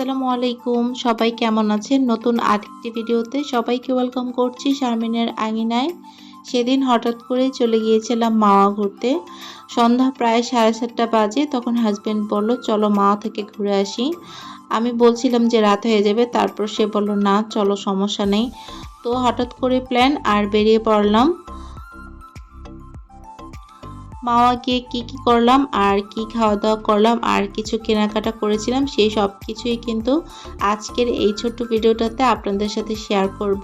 আসসালামু আলাইকুম। সবাই কেমন আছেন? নতুন আরেকটি ভিডিওতে সবাইকে ওয়েলকাম করছি শারমিনের আঙিনায়। সেদিন হঠাৎ করে চলে গিয়েছিলাম মাওয়া ঘুরতে। সন্ধ্যা প্রায় সাড়ে সাতটা বাজে, তখন হাজবেন্ড বলল, চলো মাওয়া থেকে ঘুরে আসি। আমি বলছিলাম যে রাত হয়ে যাবে, তারপর সে বলল, না, চলো, সমস্যা নেই। তো হঠাৎ করে প্ল্যান আর বেরিয়ে পড়লাম। মাওয়া গিয়ে কী কি করলাম, আর কি খাওয়া দাওয়া করলাম, আর কিছু কেনাকাটা করেছিলাম, সেই সব কিছুই কিন্তু আজকের এই ছোট্ট ভিডিওটাতে আপনাদের সাথে শেয়ার করব।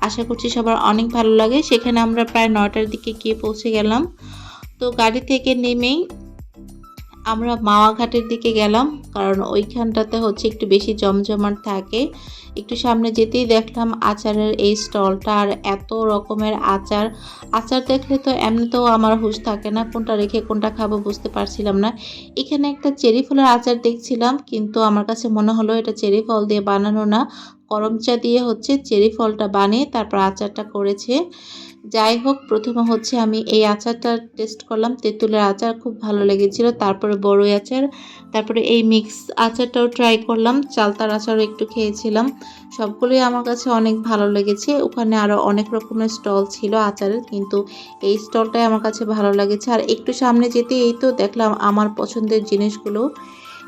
আশা করছি সবার অনেক ভালো লাগে। সেখানে আমরা প্রায় নটার দিকে গিয়ে পৌঁছে গেলাম। তো গাড়ি থেকে নেমেই আমরা মাওয়া ঘাটের দিকে গেলাম, কারণ ওইখানটাতে হচ্ছে একটু বেশি জমজমাট থাকে। একটু সামনে যেতেই দেখলাম আচারের এই স্টলটা, আর এত রকমের আচার। আচার দেখলে তো এমনিতেও আমার হুঁশ থাকে না, কোনটা রেখে কোনটা খাব বুঝতে পারছিলাম না। এখানে একটা চেরি ফলের আচার দেখছিলাম, কিন্তু আমার কাছে মনে হলো এটা চেরি ফল দিয়ে বানানো না। করমচা দিয়ে হচ্ছে চেরি ফলটা বানিয়ে তারপর আচারটা করেছে। যাই হোক, প্রথমে হচ্ছে আমি এই আচারটা টেস্ট করলাম। তেঁতুলের আচার খুব ভালো লেগেছিল। তারপরে বড়ই আচার, তারপরে এই মিক্স আচারটাও ট্রাই করলাম। চালতার আচারও একটু খেয়েছিলাম। সবগুলোই আমার কাছে অনেক ভালো লেগেছে। ওখানে আরও অনেক রকমের স্টল ছিল আচারের, কিন্তু এই স্টলটাই আমার কাছে ভালো লেগেছে। আর একটু সামনে যেতে এই তো দেখলাম আমার পছন্দের জিনিসগুলো।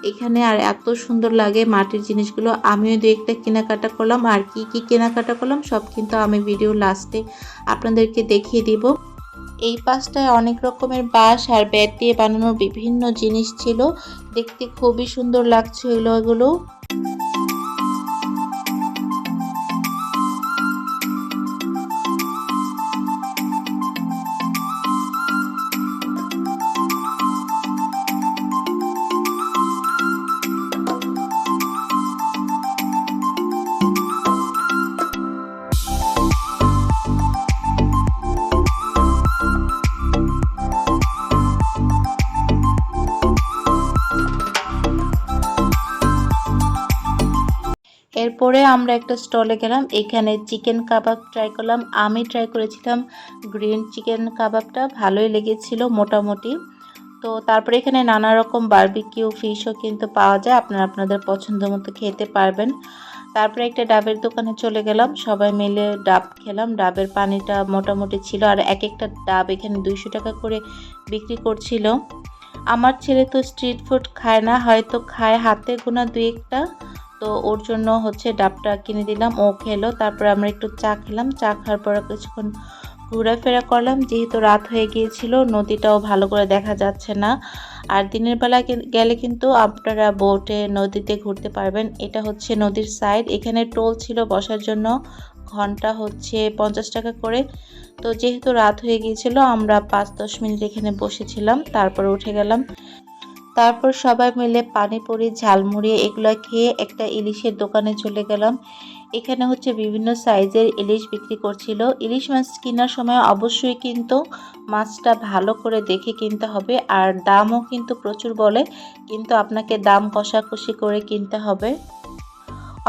এখানে আর এত সুন্দর লাগে মাটির জিনিসগুলো। আমিও দু একটা কেনাকাটা করলাম। আর কি কি কেনাকাটা করলাম, সব কিন্তু আমি ভিডিও লাস্টে আপনাদেরকে দেখিয়ে দিব। এই পাশটায় অনেক রকমের বাঁশ আর ব্যাট দিয়ে বানানো বিভিন্ন জিনিস ছিল। দেখতে খুবই সুন্দর লাগছিল এগুলো। এরপরে আমরা একটা স্টলে গেলাম। এখানে চিকেন কাবাব ট্রাই করলাম। আমি ট্রাই করেছিলাম গ্রিন চিকেন কাবাবটা ভালোই লেগেছিল মোটামুটি। তো তারপরে এখানে নানা রকম বারবিকিউ ফিশও কিন্তু পাওয়া যায়। আপনারা আপনাদের পছন্দ মতো খেতে পারবেন। তারপরে একটা ডাবের দোকানে চলে গেলাম। সবাই মিলে ডাব খেলাম। ডাবের পানিটা মোটামুটি ছিল। আর এক একটা ডাব এখানে দুইশো টাকা করে বিক্রি করছিল। আমার ছেলে তো স্ট্রিট ফুড খায় না। হয়তো খায় হাতে গোনা দুই একটা। তো ওর জন্য হচ্ছে ডাবটা কিনে দিলাম, ও খেলো, তারপরে আমরা একটু চা খেলাম, চা খাওয়ার পরে কিছুক্ষণ ঘোরাফেরা করলাম, যেহেতু রাত হয়ে গিয়েছিল, নদীটাও ভালো করে দেখা যাচ্ছে না। আর দিনের বেলা গেলে কিন্তু আপনারা বোটে, নদীতে ঘুরতে পারবেন, এটা হচ্ছে নদীর সাইড এখানে টোল ছিল বসার জন্য, ঘণ্টা হচ্ছে পঞ্চাশ টাকা করে। তো যেহেতু রাত হয়ে গিয়েছিল, আমরা পাঁচ দশ মিনিট এখানে বসেছিলাম, তারপর উঠে গেলাম। তারপর সবাই মিলে পানিপুরি, ঝালমুড়ি এগুলো খেয়ে একটা ইলিশের দোকানে চলে গেলাম। এখানে হচ্ছে বিভিন্ন সাইজের ইলিশ বিক্রি করছিল। ইলিশ মাছ কেনার সময় অবশ্যই কিন্তু মাছটা ভালো করে দেখে কিনতে হবে আর দামও কিন্তু প্রচুর বলে, কিন্তু আপনাকে দাম কষাকষি করে কিনতে হবে।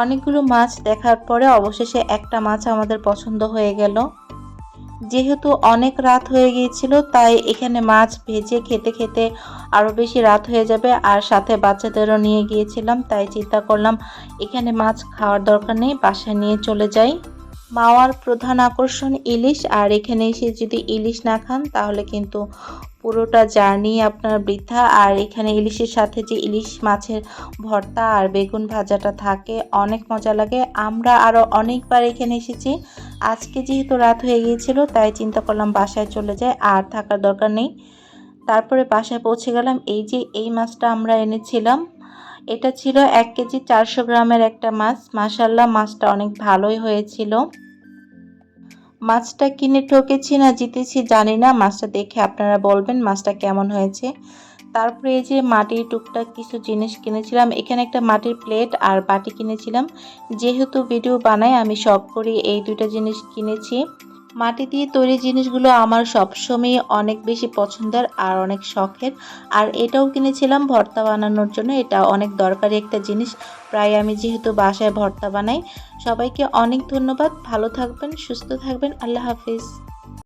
অনেকগুলো মাছ দেখার পরে অবশেষে একটা মাছ আমাদের পছন্দ হয়ে গেল। যেহেতু অনেক রাত হয়ে গিয়েছিল, তাই এখানে মাছ ভেজে খেতে খেতে আরও বেশি রাত হয়ে যাবে আর সাথে বাচ্চাদেরও নিয়ে গিয়েছিলাম, তাই চিন্তা করলাম এখানে মাছ খাওয়ার দরকার নেই, বাসায় নিয়ে চলে যাই। মাওয়ার প্রধান আকর্ষণ ইলিশ, আর এখানে এসে যদি ইলিশ না খান, তাহলে কিন্তু পুরোটা জার্নি আপনার বৃথা। আর এখানে ইলিশের সাথে যে ইলিশ মাছের ভর্তা আর বেগুন ভাজাটা থাকে, অনেক মজা লাগে। আমরা আরও অনেকবার এখানে এসেছি। আজকে যেহেতু রাত হয়ে গিয়েছিল, তাই চিন্তা করলাম বাসায় চলে যায় আর থাকার দরকার নেই। তারপরে বাসায় পৌঁছে গেলাম। এই যে এই মাছটা আমরা এনেছিলাম, এটা ছিল এক কেজি চারশো গ্রামের একটা মাছ। মাসাল্লাহ মাছটা অনেক ভালোই হয়েছিল। মাছটা কিনে ঠকেছি না, জিতেছি, জানি না। মাছটা দেখে আপনারা বলবেন মাছটা কেমন হয়েছে। তারপরে এই যে মাটির টুকটাক কিছু জিনিস কিনেছিলাম, এখানে একটা মাটির প্লেট আর বাটি কিনেছিলাম। যেহেতু ভিডিও বানাই, আমি সব করি এই দুইটা জিনিস কিনেছি। মাটি দিয়ে তৈরি জিনিসগুলো আমার সবসময় অনেক বেশি পছন্দের আর অনেক শখের। আর এটাও কিনেছিলাম ভর্তা বানানোর জন্য। এটা অনেক দরকারি একটা জিনিস। প্রায় আমি যেহেতু বাসায় ভর্তা বানাই। সবাইকে অনেক ধন্যবাদ। ভালো থাকবেন, সুস্থ থাকবেন। আল্লাহ হাফিজ।